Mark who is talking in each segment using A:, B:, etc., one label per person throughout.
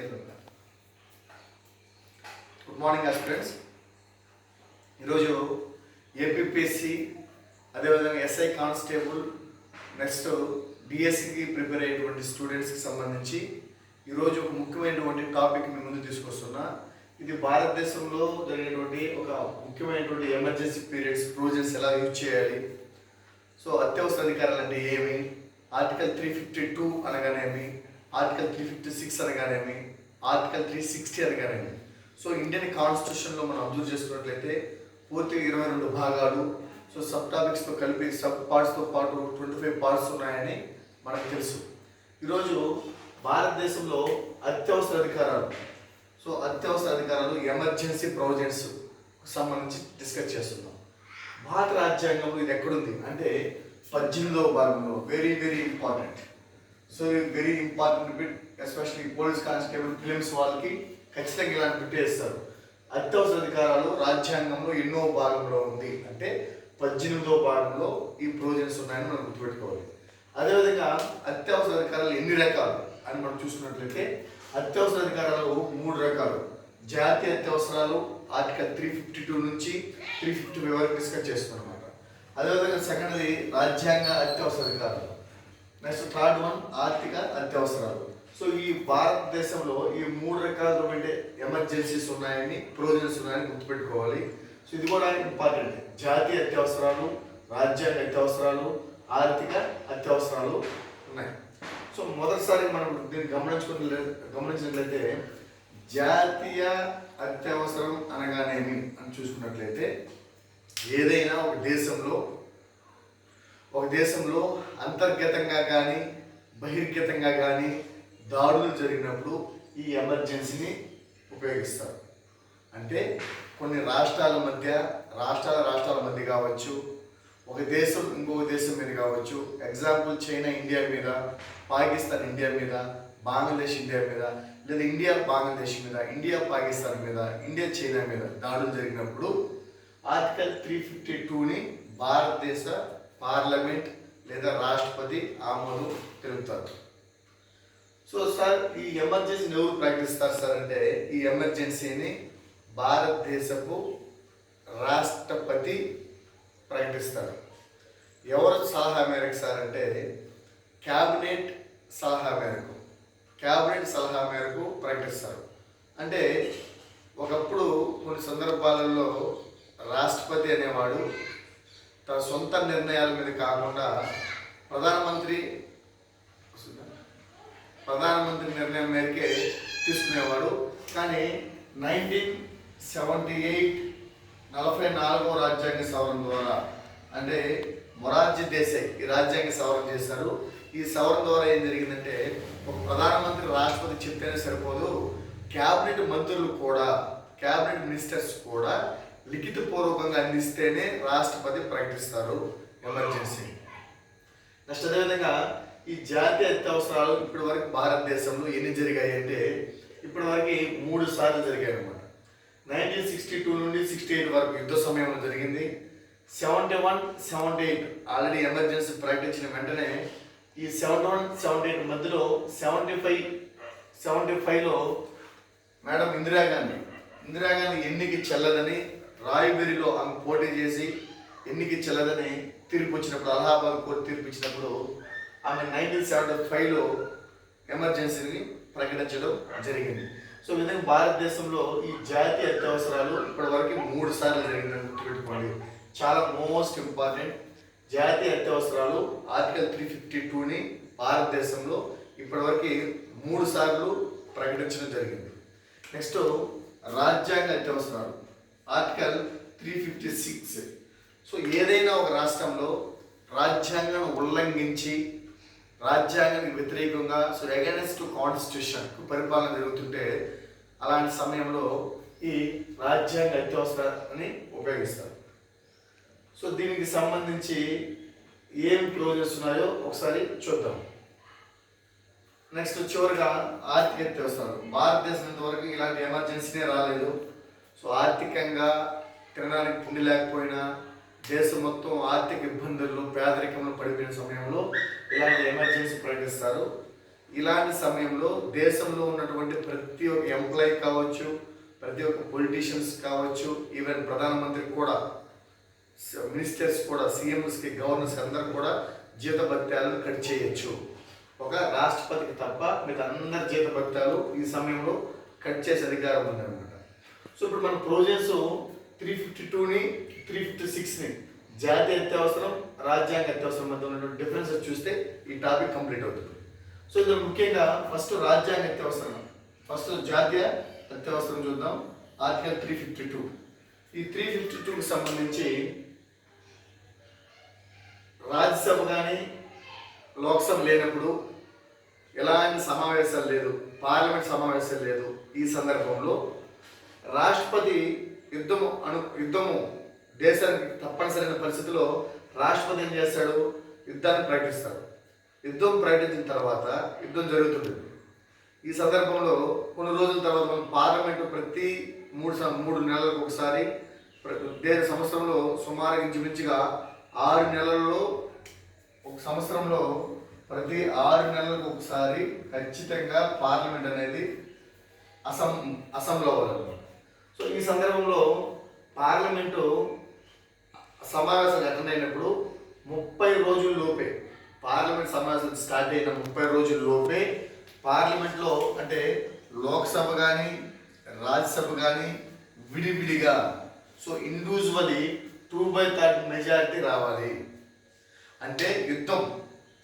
A: చేయాలి good morning friends ఈరోజు APSC అదేవిధంగా ఎస్ఐ కానిస్టేబుల్ నెక్స్ట్ డిఎస్సికి ప్రిపేర్ అయ్యేటువంటి స్టూడెంట్స్కి సంబంధించి ఈరోజు ఒక ముఖ్యమైనటువంటి టాపిక్ మీ ముందు తీసుకొస్తున్నా. ఇది భారతదేశంలో జరిగినటువంటి ఒక ముఖ్యమైనటువంటి ఎమర్జెన్సీ పీరియడ్స్ ప్రొవిజన్స్ ఎలా యూజ్ చేయాలి? సో అత్యవసర అధికారాలు అంటే ఏమి? ఆర్టికల్ త్రీ ఫిఫ్టీ టూ అనగానేమి? ఆర్టికల్ త్రీ ఫిఫ్టీ సిక్స్ అనగానేమి? ఆర్టికల్ త్రీ సిక్స్టీ అనగానేమి? సో ఇండియన్ కాన్స్టిట్యూషన్లో మనం అబ్జర్వ్ చేసుకున్నట్లయితే పూర్తిగా ఇరవై రెండు భాగాలు. సో సబ్ టాపిక్స్తో కలిపి సబ్ పార్ట్స్తో పాటు ట్వంటీ ఫైవ్ పార్ట్స్ ఉన్నాయని మనకు తెలుసు. ఈరోజు భారతదేశంలో అత్యవసర అధికారాలు. సో అత్యవసర అధికారాలు ఎమర్జెన్సీ ప్రొవిజన్స్ సంబంధించి డిస్కస్ చేస్తున్నాం. భారత రాజ్యాంగంలో ఇది ఎక్కడుంది? అంటే పద్దెనిమిదవ భాగంలో very very important so very important bit especially police constable films వాళ్ళకి ఖచ్చితంగా ఇలాంటి బిట్ వేస్తారు అత్యవసర అధికారాలు రాజ్యాంగంలో ఎన్నో భాగంలో ఉంది. అంటే పద్దెనిమిదో భాగంలో ఈ ప్రొవిజన్స్ ఉన్నాయని మనం గుర్తుపెట్టుకోవాలి. అదేవిధంగా అత్యవసర అధికారాలు ఎన్ని రకాలు అని మనం చూసుకున్నట్లయితే అత్యవసర అధికారాలు మూడు రకాలు. జాతీయ అత్యవసరాలు ఆర్టికల్ త్రీ ఫిఫ్టీ టూ నుంచి త్రీ ఫిఫ్టీ ఫైవ్ వరకు డిస్కస్ చేస్తున్నాం అనమాట అదేవిధంగా సెకండ్ది రాజ్యాంగ అత్యవసర అధికారాలు. నెక్స్ట్ థర్డ్ వన్ ఆర్థిక అత్యవసరాలు. సో ఈ భారతదేశంలో ఈ మూడు రకాలైన ఎమర్జెన్సీస్ ఉన్నాయని ప్రొవిజన్స్ ఉన్నాయని గుర్తుపెట్టుకోవాలి. సో ఇది కూడా ఇంపార్టెంట్. జాతీయ అత్యవసరాలు రాజ్యాంగ అత్యవసరాలు ఆర్థిక అత్యవసరాలు ఉన్నాయి. సో మొదటిసారి మనం దీన్ని గమనించుకున్న గమనించినట్లయితే జాతీయ అత్యవసరం అనగానేమి అని చూసుకున్నట్లయితే ఏదైనా ఒక దేశంలో ఒక దేశంలో అంతర్గతంగా కానీ బహిర్గతంగా కానీ దాడులు జరిగినప్పుడు ఈ ఎమర్జెన్సీని ఉపయోగిస్తారు. అంటే కొన్ని రాష్ట్రాల మధ్య రాష్ట్రాల రాష్ట్రాల మధ్య కావచ్చు ఒక దేశం ఇంకొక దేశం మీద కావచ్చు ఎగ్జాంపుల్ చైనా ఇండియా మీద పాకిస్తాన్ ఇండియా మీద బంగ్లాదేశ్ ఇండియా మీద లేదా ఇండియా బంగ్లాదేశ్ మీద ఇండియా పాకిస్తాన్ మీద ఇండియా చైనా మీద దాడులు జరిగినప్పుడు ఆర్టికల్ త్రీ ఫిఫ్టీ టూని భారతదేశ పార్లమెంట్ లేదా రాష్ట్రపతి ఆమోదం తెలుపుతారు సో సార్ ఈ ఎమర్జెన్సీని ఎవరు ప్రకటిస్తారు సార్ అంటే ఈ ఎమర్జెన్సీని భారతదేశపు రాష్ట్రపతి ప్రకటిస్తారు. ఎవరు సలహా మేరకు సార్ అంటే క్యాబినెట్ సలహా మేరకు క్యాబినెట్ సలహా మేరకు ప్రకటిస్తారు. అంటే ఒకప్పుడు కొన్ని సందర్భాలలో రాష్ట్రపతి అనేవాడు తన సొంత నిర్ణయాల మీద కాకుండా ప్రధానమంత్రి ప్రధానమంత్రి నిర్ణయం మేరకే తీసుకునేవాడు. కానీ నైన్టీన్ సెవెంటీ ఎయిట్ నలభై నాలుగో రాజ్యాంగ సవరణ ద్వారా అంటే మొరార్జీ దేశాయ్ ఈ రాజ్యాంగ సవరణ చేశారు ఈ సవరణ ద్వారా ఏం జరిగిందంటే ఒక ప్రధానమంత్రి రాష్ట్రపతి చెప్తేనే సరిపోదు క్యాబినెట్ మంత్రులు కూడా క్యాబినెట్ మినిస్టర్స్ కూడా లిఖితపూర్వకంగా అందిస్తేనే రాష్ట్రపతి ప్రకటిస్తారు ఎమర్జెన్సీ. నెక్స్ట్ అదేవిధంగా ఈ జాతీయ అత్యవసరాలు ఇప్పటి వరకు భారతదేశంలో ఎన్ని జరిగాయి అంటే ఇప్పటి వరకు మూడు సార్లు జరిగాయి అనమాట నైన్టీన్ సిక్స్టీ టూ నుండి సిక్స్టీ ఎయిట్ వరకు యుద్ధ సమయంలో జరిగింది. Seventy one seventy eight already emergency ప్రకటించిన వెంటనే ఈ సెవెంటీ వన్ సెవెంటీ ఎయిట్ మధ్యలో సెవెంటీ ఫైవ్ సెవెంటీ ఫైవ్లో మేడం ఇందిరాగాంధీ. ఇందిరాగాంధీ ఎన్నిక చెల్లదని రాయబెరిలో ఆమె పోటీ చేసి ఎన్నిక చెల్లదని తీర్పు వచ్చినప్పుడు అలహాబాద్ కోర్టు తీర్పు ఇచ్చినప్పుడు ఆమె నైన్టీన్ సెవెంటీ ఫైవ్లో ఎమర్జెన్సీని ప్రకటించడం జరిగింది. సో విధంగా భారతదేశంలో ఈ జాతీయ అత్యవసరాలు ఇప్పటివరకు మూడు సార్లు జరిగిందని గుర్తుపెట్టుకోండి. చాలా మోస్ట్ ఇంపార్టెంట్ జాతీయ అత్యవసరాలు ఆర్టికల్ త్రీ ఫిఫ్టీ టూని భారతదేశంలో ఇప్పటివరకు మూడు సార్లు ప్రకటించడం జరిగింది. నెక్స్ట్ రాజ్యాంగ అత్యవసరాలు. Article three fifty six. So ఏదైనా ఒక రాష్ట్రంలో రాజ్యాంగం ఉల్లంఘించి రాజ్యాంగానికి వ్యతిరేకంగా సో అగైనెస్ట్ కాన్స్టిట్యూషన్కు పరిపాలన జరుగుతుంటే అలాంటి సమయంలో ఈ రాజ్యాంగ అత్యవసరాన్ని ఉపయోగిస్తారు. సో దీనికి సంబంధించి ఏం క్లోజెస్ ఉన్నాయో ఒకసారి చూద్దాం. నెక్స్ట్ చివరిగా ఆర్థిక అత్యవసరాలు. భారతదేశం ఇంతవరకు ఇలాంటి ఎమర్జెన్సీనే రాలేదు. సో ఆర్థికంగా తినడానికి తిండి లేకపోయినా దేశం మొత్తం ఆర్థిక ఇబ్బందుల్లో పేదరికంలో పడిపోయిన సమయంలో ఇలాంటి ఎమర్జెన్సీ ప్రకటిస్తారు. ఇలాంటి సమయంలో దేశంలో ఉన్నటువంటి ప్రతి ఒక్క ఎంప్లాయీ కావచ్చు ప్రతి ఒక్క పొలిటీషియన్స్ కావచ్చు ఈవెన్ ప్రధానమంత్రి కూడా మినిస్టర్స్ కూడా సీఎంస్కి గవర్నర్స్ అందరూ కూడా జీతభత్యాలను కట్ చేయొచ్చు. ఒక రాష్ట్రపతికి తప్ప మిగతా అందరి జీతభత్యాలు ఈ సమయంలో కట్ చేసే అధికారం ఉందండి. సో ఇప్పుడు మన ప్రొవిజన్స్ త్రీ ఫిఫ్టీ టూని త్రీ ఫిఫ్టీ సిక్స్ని జాతీయ అత్యవసరం రాజ్యాంగ అత్యవసరం మధ్య ఉన్నటువంటి డిఫరెన్స్ చూస్తే ఈ టాపిక్ కంప్లీట్ అవుతుంది. సో ఇందులో ముఖ్యంగా ఫస్ట్ రాజ్యాంగ అత్యవసరం ఫస్ట్ జాతీయ అత్యవసరం చూద్దాం. Article three fifty two. ఈ త్రీ ఫిఫ్టీ టూకి సంబంధించి రాజ్యసభ కానీ లోక్సభ లేనప్పుడు ఎలాంటి సమావేశాలు లేదు పార్లమెంట్ సమావేశాలు లేదు ఈ సందర్భంలో. రాష్ట్రపతి యుద్ధము అను యుద్ధము దేశానికి తప్పనిసరైన పరిస్థితిలో రాష్ట్రపతి ఏం చేస్తాడు? యుద్ధాన్ని ప్రకటిస్తాడు. యుద్ధం ప్రకటించిన తర్వాత యుద్ధం జరుగుతుంది. ఈ సందర్భంలో కొన్ని రోజుల తర్వాత మనం పార్లమెంటు ప్రతి మూడు సం- మూడు నెలలకు ఒకసారి ప్ర- దేశ సంవత్సరంలో సుమారు ఇంచుమించుగా ఆరు నెలల్లో ఒక సంవత్సరంలో ప్రతి ఆరు నెలలకు ఒకసారి ఖచ్చితంగా పార్లమెంట్ అనేది అసం అసెంబ్లీ అవ్వాలి. సో ఈ సందర్భంలో పార్లమెంటు సమావేశాలు అటెండ్ అయినప్పుడు ముప్పై రోజుల లోపే పార్లమెంట్ సమావేశాలు స్టార్ట్ అయిన ముప్పై రోజుల లోపే పార్లమెంట్లో అంటే లోక్సభ కానీ రాజ్యసభ కానీ విడివిడిగా so individually two by third majority రావాలి. అంటే యుద్ధం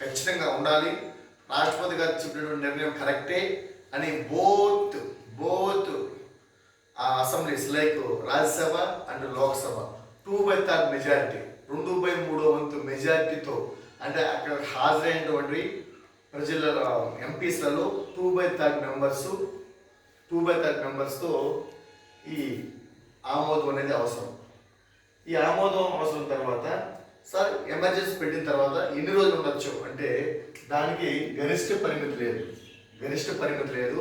A: ఖచ్చితంగా ఉండాలి. రాష్ట్రపతి గారు చెప్పినటువంటి నిర్ణయం కరెక్టే అని both like Rajya Sabha and Lok Sabha. Two by third majority రెండు బై మూడో వంతు మెజారిటీతో అంటే అక్కడ హాజరైనటువంటి ప్రజల ఎంపీస్లలో two by third members two by third మెంబర్స్తో ఈ ఆమోదం అనేది అవసరం. ఈ ఆమోదం అవసరం తర్వాత సార్ ఎమర్జెన్సీ పెట్టిన తర్వాత ఎన్ని రోజులు ఉండొచ్చు? అంటే దానికి గరిష్ట పరిమితి లేదు. గరిష్ట పరిమితి లేదు.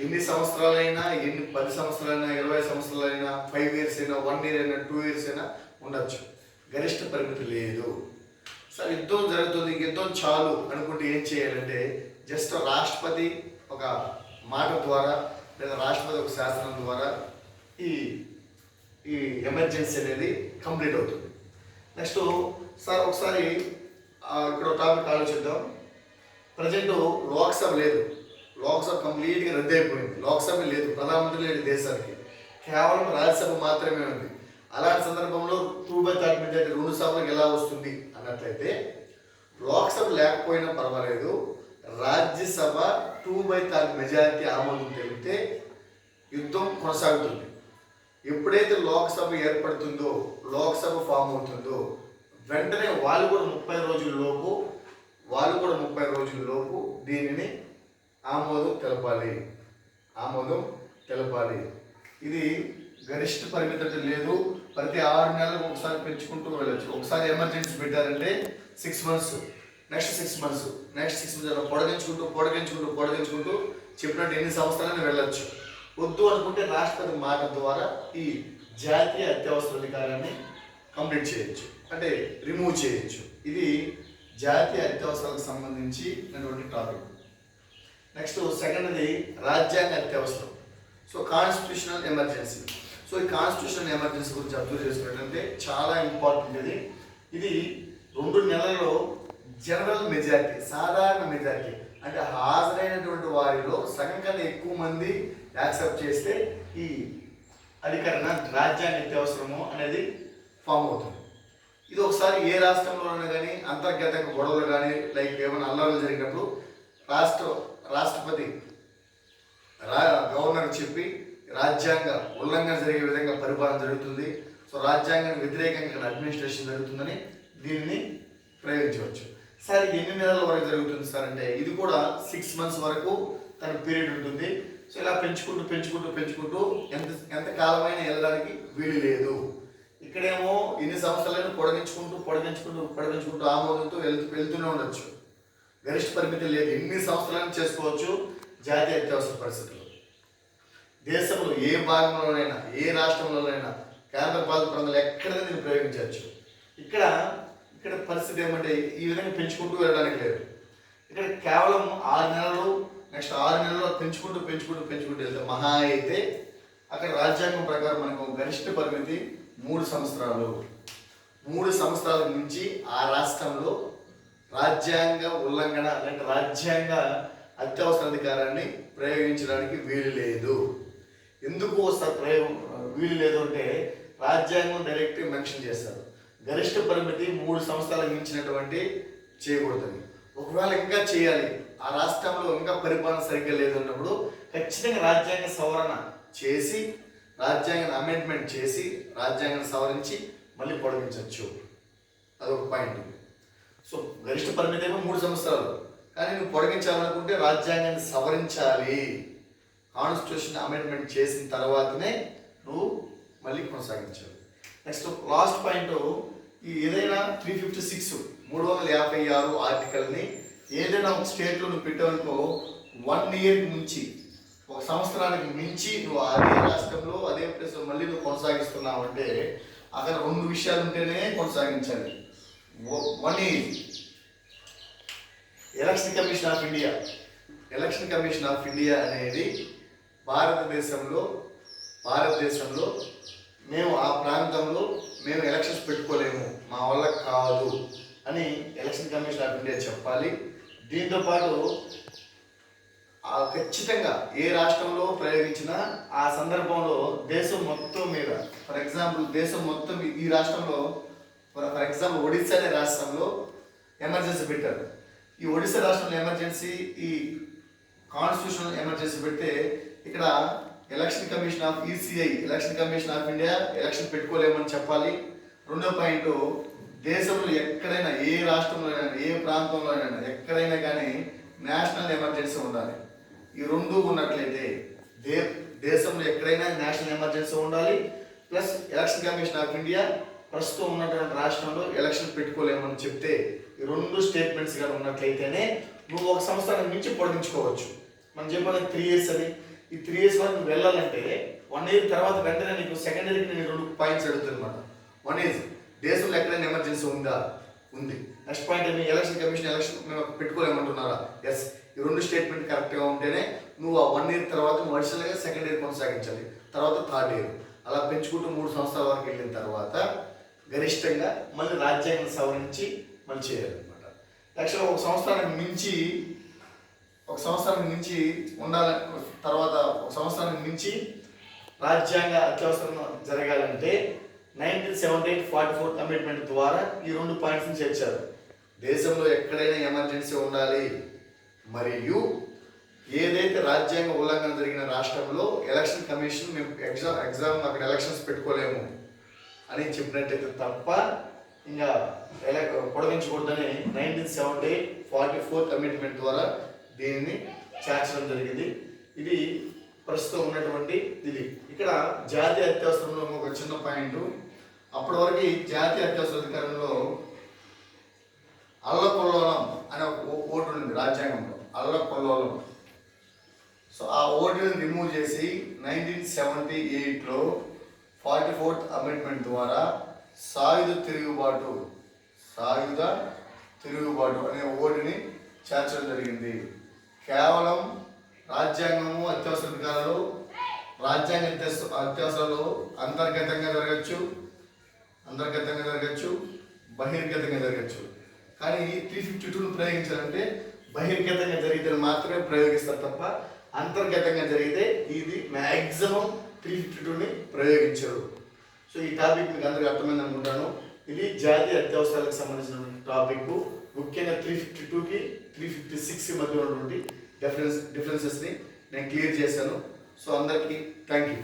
A: ఎన్ని సంవత్సరాలైనా ఎన్ని పది సంవత్సరాలైనా ఇరవై సంవత్సరాలైనా ఫైవ్ ఇయర్స్ అయినా వన్ ఇయర్ అయినా టూ ఇయర్స్ అయినా ఉండొచ్చు. గరిష్ట పరిమితి లేదు. సార్ యుద్ధం జరుగుతుంది ఇంక యుద్ధం చాలు అనుకుంటే ఏం చేయాలంటే జస్ట్ రాష్ట్రపతి ఒక మాట ద్వారా లేదా రాష్ట్రపతి ఒక శాసనం ద్వారా ఈ ఈ ఎమర్జెన్సీ అనేది కంప్లీట్ అవుతుంది. నెక్స్ట్ సార్ ఒకసారి ఇక్కడ టాపిక్ ఆలోచిద్దాం. ప్రజెంట్ లోక్సభ లేదు. లోక్సభ కంప్లీట్గా రద్దు అయిపోయింది లోక్సభ లేదు ప్రధానమంత్రి లేడు దేశానికి. కేవలం రాజ్యసభ మాత్రమే ఉంది. అలాంటి సందర్భంలో టూ బై థర్డ్ మెజార్టీ రెండు సభలకు ఎలా వస్తుంది అన్నట్లయితే లోక్సభ లేకపోయినా పర్వాలేదు. Rajya Sabha two by third majority ఆమోదం తెలిపితే యుద్ధం కొనసాగుతుంది. ఎప్పుడైతే లోక్సభ ఏర్పడుతుందో లోక్సభ ఫామ్ అవుతుందో వెంటనే వాళ్ళు కూడా ముప్పై రోజుల లోపు వాళ్ళు కూడా ముప్పై రోజుల లోపు దీనిని ఆమోదం తెలపాలి. ఆమోదం తెలపాలి. ఇది గరిష్ట పరిమితి లేదు. ప్రతి ఆరు నెలలకు ఒకసారి పెంచుకుంటూ వెళ్ళచ్చు. ఒకసారి ఎమర్జెన్సీ పెట్టారంటే six months next six months next six months అలా పొడగించుకుంటూ పొడగించుకుంటూ పొడగించుకుంటూ చెప్పినట్టు ఎన్ని సంవత్సరాలని వెళ్ళొచ్చు. వద్దు అనుకుంటే రాష్ట్రపతి మాట ద్వారా ఈ జాతీయ అత్యవసర అధికారాన్ని కంప్లీట్ చేయొచ్చు. అంటే రిమూవ్ చేయొచ్చు. ఇది జాతీయ అత్యవసరాలకు సంబంధించినటువంటి టాపిక్ నెక్స్ట్ సెకండ్ది రాజ్యాంగ అత్యవసరం సో కాన్స్టిట్యూషనల్ ఎమర్జెన్సీ సో ఈ కాన్స్టిట్యూషనల్ ఎమర్జెన్సీ గురించి అబ్జర్వ్ చేసుకున్నట్లయితే చాలా ఇంపార్టెంట్ ఇది. ఇది రెండు నెలల్లో జనరల్ మెజారిటీ సాధారణ మెజారిటీ అంటే హాజరైనటువంటి వారిలో సగం కన్నా ఎక్కువ మంది యాక్సెప్ట్ చేస్తే ఈ అధికరణ రాజ్యాంగ అత్యవసరము అనేది ఫామ్ అవుతుంది. ఇది ఒకసారి ఏ రాష్ట్రంలోనైనా కానీ అంతర్గతంగా గొడవలు కానీ లైక్ ఏమైనా అల్లర్లు జరిగినప్పుడు రాష్ట్ర రాష్ట్రపతి రా గవర్నర్ చెప్పి రాజ్యాంగ ఉల్లంఘన జరిగే విధంగా పరిపాలన జరుగుతుంది. సో రాజ్యాంగానికి వ్యతిరేకంగా ఇక్కడ అడ్మినిస్ట్రేషన్ జరుగుతుందని దీనిని ప్రయోగించవచ్చు. సార్ ఎన్ని నెలల వరకు జరుగుతుంది సార్? అంటే ఇది కూడా సిక్స్ మంత్స్ వరకు తన పీరియడ్ ఉంటుంది. సో ఇలా పెంచుకుంటూ పెంచుకుంటూ పెంచుకుంటూ ఎంత ఎంత కాలమైనా వెళ్ళడానికి వీలు లేదు. ఇక్కడేమో ఇన్ని సంవత్సరాలను పొడిగించుకుంటూ పొడిగించుకుంటూ పొడిగించుకుంటూ ఆమోదంతో వెళ్తూ వెళ్తూనే ఉండొచ్చు. గరిష్ట పరిమితి లేదు. ఎన్ని సంవత్సరాలను చేసుకోవచ్చు? జాతీయ అత్యవసర పరిస్థితులు దేశంలో ఏ భాగంలోనైనా ఏ రాష్ట్రంలోనైనా కేంద్ర పాలిత ప్రాంతాలు ఎక్కడైనా దీన్ని ప్రయోగించవచ్చు. ఇక్కడ ఇక్కడ పరిస్థితి ఏమంటే ఈ విధంగా పెంచుకుంటూ వెళ్ళడానికి లేదు. ఇక్కడ కేవలం ఆరు నెలలు నెక్స్ట్ ఆరు నెలలు పెంచుకుంటూ పెంచుకుంటూ పెంచుకుంటూ వెళ్తే మహా అయితే అక్కడ రాజ్యాంగం ప్రకారం మనకు గరిష్ట పరిమితి మూడు సంవత్సరాలు. మూడు సంవత్సరాల నుంచి ఆ రాష్ట్రంలో రాజ్యాంగ ఉల్లంఘన లేదంటే రాజ్యాంగ అత్యవసర అధికారాన్ని ప్రయోగించడానికి వీలు లేదు. ఎందుకు వస్తారు ప్రయోగం వీలు లేదు అంటే రాజ్యాంగం డైరెక్ట్ మెన్షన్ చేస్తారు. గరిష్ట పరిమితి మూడు సంవత్సరాలు మించినటువంటి చేయకూడదని. ఒకవేళ ఇంకా చేయాలి ఆ రాష్ట్రంలో ఇంకా పరిపాలన సరిగ్గా లేదు అన్నప్పుడు ఖచ్చితంగా రాజ్యాంగ సవరణ చేసి రాజ్యాంగ అమెండ్మెంట్ చేసి రాజ్యాంగాన్ని సవరించి మళ్ళీ పొడిగించవచ్చు. అదొక పాయింట్ సో గరిష్ట పరిమితి ఏమో మూడు సంవత్సరాలు. కానీ నువ్వు పొడిగించాలనుకుంటే రాజ్యాంగాన్ని సవరించాలి. కాన్స్టిట్యూషన్ అమెండ్మెంట్ చేసిన తర్వాతనే నువ్వు మళ్ళీ కొనసాగించాలి. నెక్స్ట్ లాస్ట్ పాయింట్ ఈ ఏదైనా త్రీ ఫిఫ్టీ సిక్స్ మూడు వందల యాభై ఆరు ఆర్టికల్ని ఏదైనా ఒక స్టేట్లో నువ్వు పెట్టావనుకో వన్ ఇయర్ నుంచి ఒక సంవత్సరానికి మించి నువ్వు అదే రాష్ట్రంలో అదే ప్లేస్లో మళ్ళీ నువ్వు కొనసాగిస్తున్నావు అంటే అక్కడ రెండు విషయాలు ఉంటేనే కొనసాగించాలి. One. Is election commission of India. Election commission of India అనేది భారతదేశంలో భారతదేశంలో మేము ఆ ప్రాంతంలో మేము ఎలక్షన్స్ పెట్టుకోలేము. మా వల్ల కాదు అని ఎలక్షన్ కమిషన్ ఆఫ్ ఇండియా చెప్పాలి. దీంతో పాటు ఖచ్చితంగా ఏ రాష్ట్రంలో ప్రయోగించినా ఆ సందర్భంలో దేశం మొత్తం మీద ఫర్ ఎగ్జాంపుల్ దేశం మొత్తం ఈ రాష్ట్రంలో ఫర్ ఫర్ ఎగ్జాంపుల్ ఒడిశా అనే రాష్ట్రంలో ఎమర్జెన్సీ పెట్టారు. ఈ ఒడిశా రాష్ట్రంలో ఎమర్జెన్సీ ఈ కాన్స్టిట్యూషనల్ ఎమర్జెన్సీ పెడితే ఇక్కడ election commission of ECI election commission of India election పెట్టుకోలేమని చెప్పాలి. రెండో పాయింట్ దేశంలో ఎక్కడైనా ఏ రాష్ట్రంలో అయినా ఏ ప్రాంతంలో అయినా ఎక్కడైనా కానీ నేషనల్ ఎమర్జెన్సీ ఉండాలి. ఈ రెండు ఉన్నట్లయితే దే దేశంలో ఎక్కడైనా నేషనల్ ఎమర్జెన్సీ ఉండాలి. Plus election commission of India ప్రస్తుతం ఉన్నటువంటి రాష్ట్రంలో ఎలక్షన్ పెట్టుకోలేమని చెప్తే ఈ రెండు స్టేట్మెంట్స్ కానీ ఉన్నట్లయితేనే నువ్వు ఒక సంవత్సరానికి మించి పొడిగించుకోవచ్చు. మనం చెప్పాలి త్రీ ఇయర్స్ అని ఈ త్రీ ఇయర్స్ వరకు నువ్వు వెళ్ళాలంటే వన్ ఇయర్ తర్వాత వెంటనే నీకు సెకండ్ ఇయర్కి నేను రెండు పాయింట్స్ అడుగుతుంది అనమాట వన్ ఇయర్ దేశంలో ఎక్కడైనా ఎమర్జెన్సీ ఉందా? ఉంది. నెక్స్ట్ పాయింట్ ఏమి ఎలక్షన్ కమిషన్ ఎలక్షన్ మేము పెట్టుకోలేమంటున్నారా? ఎస్ ఈ రెండు స్టేట్మెంట్ కరెక్ట్గా ఉంటేనే నువ్వు ఆ వన్ ఇయర్ తర్వాత నువ్వు అడిషనల్గా సెకండ్ ఇయర్ కొనసాగించాలి. తర్వాత థర్డ్ ఇయర్ అలా పెంచుకుంటూ మూడు సంవత్సరాల వరకు వెళ్ళిన తర్వాత గరిష్టంగా మళ్ళీ రాజ్యాంగం సవరించి మళ్ళీ చేయాలన్నమాట. యాక్చువల్గా ఒక సంవత్సరానికి మించి ఒక సంవత్సరానికి మించి ఉండాలి తర్వాత ఒక సంవత్సరానికి మించి రాజ్యాంగ అత్యవసరం జరగాలంటే nineteen seventy eight forty four commitment ద్వారా ఈ రెండు పాయింట్స్ని చేర్చారు. దేశంలో ఎక్కడైనా ఎమర్జెన్సీ ఉండాలి. మరియు ఏదైతే రాజ్యాంగ ఉల్లంఘన జరిగిన రాష్ట్రంలో ఎలక్షన్ కమిషన్ మేము ఎగ్జామ్ ఎగ్జామ్ అక్కడ ఎలక్షన్స్ పెట్టుకోలేము. అని చెప్పినట్టయితే తప్ప ఇంకా ఎలా పొడిగించకూడదని nineteen seventy forty four commitment ద్వారా దీనిని చేర్చడం జరిగింది. ఇది ప్రస్తుతం ఉన్నటువంటి ఇది. ఇక్కడ జాతీయ అత్యవసరంలో ఒక చిన్న పాయింట్. అప్పటి వరకు జాతీయ అత్యవసర అధికారంలో అల్లకొల్లోలం అనే ఒక ఓ- ఓటు ఉంది రాజ్యాంగంలో. అల్లకొల్లోలం. సో ఆ ఓటుని రిమూవ్ చేసి నైన్టీన్ సెవెంటీ ఎయిట్లో ఫార్టీ ఫోర్త్ అమెండ్మెంట్ ద్వారా సాయుధ తిరుగుబాటు సాయుధ తిరుగుబాటు అనే ఓటుని చేర్చడం జరిగింది. కేవలం రాజ్యాంగము అత్యవసర అధికారాలు రాజ్యాంగ అత్యవసర అత్యవసరాలు అంతర్గతంగా జరగచ్చు అంతర్గతంగా జరగచ్చు బహిర్గతంగా జరగచ్చు. కానీ త్రీ ఫిఫ్టీ టూను ప్రయోగించాలంటే బహిర్గతంగా జరిగితే మాత్రమే ప్రయోగిస్తారు తప్ప అంతర్గతంగా జరిగితే ఇది మ్యాక్సిమం త్రీ ఫిఫ్టీ టూని ప్రయోగించారు. సో ఈ టాపిక్ మీకు అందరికీ అర్థమైంది అనుకుంటాను. ఇది జాతీయ అత్యవసరాలకు సంబంధించిన టాపిక్. ముఖ్యంగా త్రీ ఫిఫ్టీ టూకి త్రీ ఫిఫ్టీ సిక్స్ మధ్య ఉన్నటువంటి డిఫరెన్స్ డిఫరెన్సెస్ని నేను క్లియర్ చేశాను. సో అందరికీ థ్యాంక్ యూ.